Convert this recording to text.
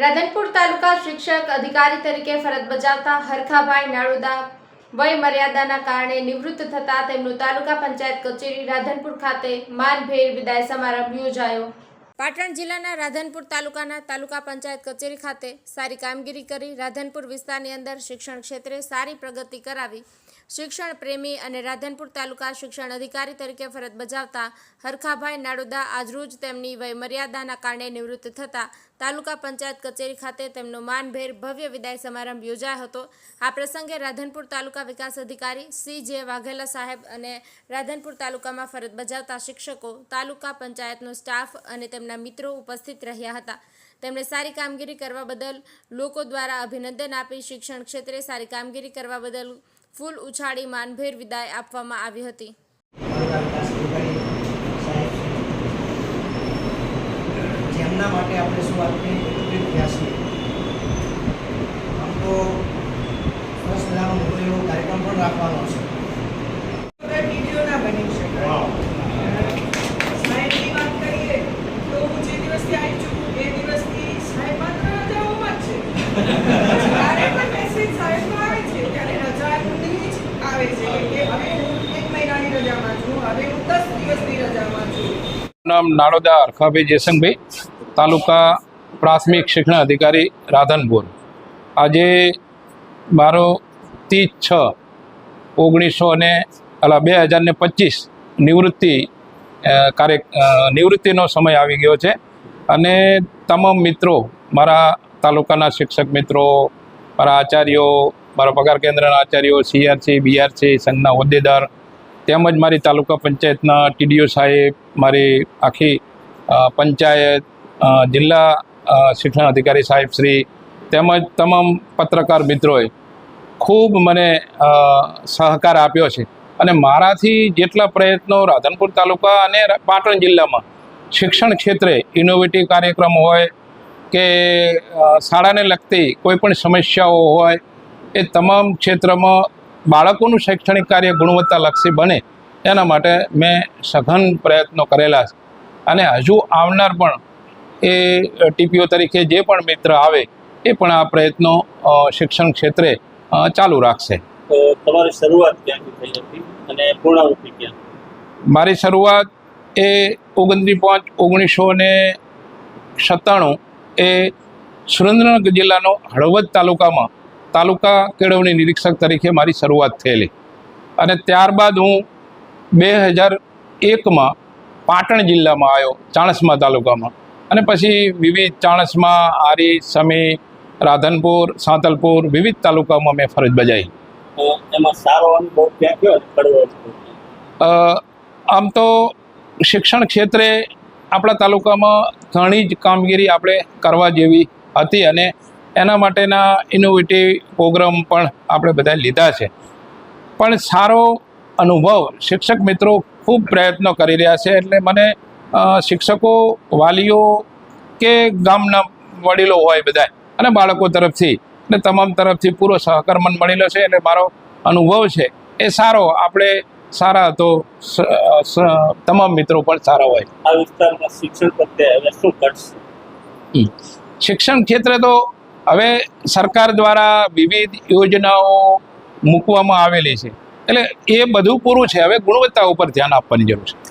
રાધનપુર તાલુકા શિક્ષક અધિકારી તરીકે ફરજ બજાવતા હરખાભાઈ નાળુદા વય મર્યાદાના કારણે નિવૃત્ત થતા તેમનું તાલુકા પંચાયત કચેરી રાધનપુર ખાતે માનભેર વિદાય સમારંભ યોજાયો. પાટણ જિલ્લાના રાધનપુર તાલુકાના તાલુકા પંચાયત કચેરી ખાતે સારી કામગીરી કરી રાધનપુર વિસ્તારની અંદર શિક્ષણ ક્ષેત્રે સારી પ્રગતિ કરાવી શિક્ષણ પ્રેમી અને રાધનપુર તાલુકા શિક્ષણ અધિકારી તરીકે ફરજ બજાવતા હરખાભાઈ નાડુદા આજરોજ તેમની વય મર્યાદાના કારણે નિવૃત્ત થતા તાલુકા પંચાયત કચેરી ખાતે તેમનો માનભેર ભવ્ય વિદાય સમારંભ યોજાયો હતો. આ પ્રસંગે રાધનપુર તાલુકા વિકાસ અધિકારી સી જે વાઘેલા સાહેબ અને રાધનપુર તાલુકામાં ફરજ બજાવતા શિક્ષકો, તાલુકા પંચાયતનો સ્ટાફ અને તેમના મિત્રો ઉપસ્થિત રહ્યા હતા. તેમણે સારી કામગીરી કરવા બદલ લોકો દ્વારા અભિનંદન આપી શિક્ષણ ક્ષેત્રે સારી કામગીરી કરવા બદલ ફૂલ ઉછાળી માનભેર વિદાય આપવામાં આવી હતી. જેમના માટે આપણે એવો કાર્યક્રમ પણ રાખવાનો છે વગર વીડિયો ના બની શકે સાહેબની વાત કરીએ તો હું જે દિવસથી આવી છું એ દિવસથી સાહેબ માત્ર રજાઓમાં જ છે જ્યારે પણ મેસેજ સાહેબનો આવે છે ત્યારે રજાની જ આવે છે નામ નાડોદા અરખાભાઈ જયસંગભાઈ તાલુકા પ્રાથમિક શિક્ષણ અધિકારી રાધનપુર. આજે મારો ત્રીસ છ ઓગણીસો ને અલા બે હજાર ને પચીસ નિવૃત્તિ કાર્ય નિવૃત્તિનો સમય આવી ગયો છે. અને તમામ મિત્રો, મારા તાલુકાના શિક્ષક મિત્રો, મારા આચાર્યો મારા પગાર કેન્દ્રના આચાર્યો સીઆરસી બીઆરસી સંઘના હોદ્દેદાર, તેમજ મારી તાલુકા પંચાયતના ટીડીઓ સાહેબ, મારી આખી પંચાયત જિલ્લા શિક્ષણ અધિકારી સાહેબ શ્રી, તેમજ તમામ પત્રકાર મિત્રોએ ખૂબ મને સહકાર આપ્યો છે. અને મારાથી જેટલા પ્રયત્નો રાધનપુર તાલુકા અને પાટણ જિલ્લામાં શિક્ષણ ક્ષેત્રે ઇનોવેટિવ કાર્યક્રમ હોય કે શાળાને લગતી કોઈ પણ સમસ્યાઓ હોય એ તમામ ક્ષેત્રમાં બાળકોનું શૈક્ષણિક કાર્ય ગુણવત્તાલક્ષી બને. એના માટે મેં સઘન પ્રયત્નો કરેલા છે. અને હજુ આવનાર પણ એ ટીપીઓ તરીકે જે પણ મિત્ર આવે એ પણ આ પ્રયત્નો શિક્ષણ ક્ષેત્રે ચાલુ રાખશે. તમારી શરૂઆત ક્યાંથી થઈ હતી અને પૂર્ણાવૃત્તિ ક્યાં? મારી શરૂઆત એ ઓગણત્રીસ પાંચ ઓગણીસો ને સત્તાણું એ સુરેન્દ્રનગર જિલ્લાનો હળવદ તાલુકામાં તાલુકા કેળવણી નિરીક્ષક તરીકે મારી શરૂઆત થયેલી. અને ત્યારબાદ હું બે હજાર એકમાં પાટણ જિલ્લામાં આવ્યો ચાણસ્મા તાલુકામાં. અને પછી વિવિધ ચાણસ્મા આરી સમી રાધનપુર સાંતલપુર વિવિધ તાલુકામાં મેં ફરજ બજાવી. એમાં સારો અનુભવ ક્યાં ક્યાં? આમ તો શિક્ષણ ક્ષેત્રે આપણા તાલુકામાં ઘણી જ કામગીરી આપણે કરવા જેવી હતી અને એના માટેના ઇનોવેટિવ પ્રોગ્રામ પણ આપણે બધા લીધા છે. પણ સારો અનુભવ શિક્ષક મિત્રો ખૂબ પ્રયત્નો કરી રહ્યા છે એટલે મને શિક્ષકો વાલીઓ કે ગામના વડીલો હોય બધા અને બાળકો તરફથી અને તમામ તરફથી પૂરો સહકાર મને મળેલો છે એટલે મારો અનુભવ છે એ સારો. આપણે સારા તો તમામ મિત્રો પણ સારા હોય. આ વિસ્તારમાં શિક્ષણ પ્રત્યે શું ઘટશે શિક્ષણ ક્ષેત્રે તો હવે સરકાર દ્વારા વિવિધ યોજનાઓ મૂકવામાં આવેલી છે. એટલે એ બધું પૂરું છે. હવે ગુણવત્તા ઉપર ધ્યાન આપવાની જરૂર છે.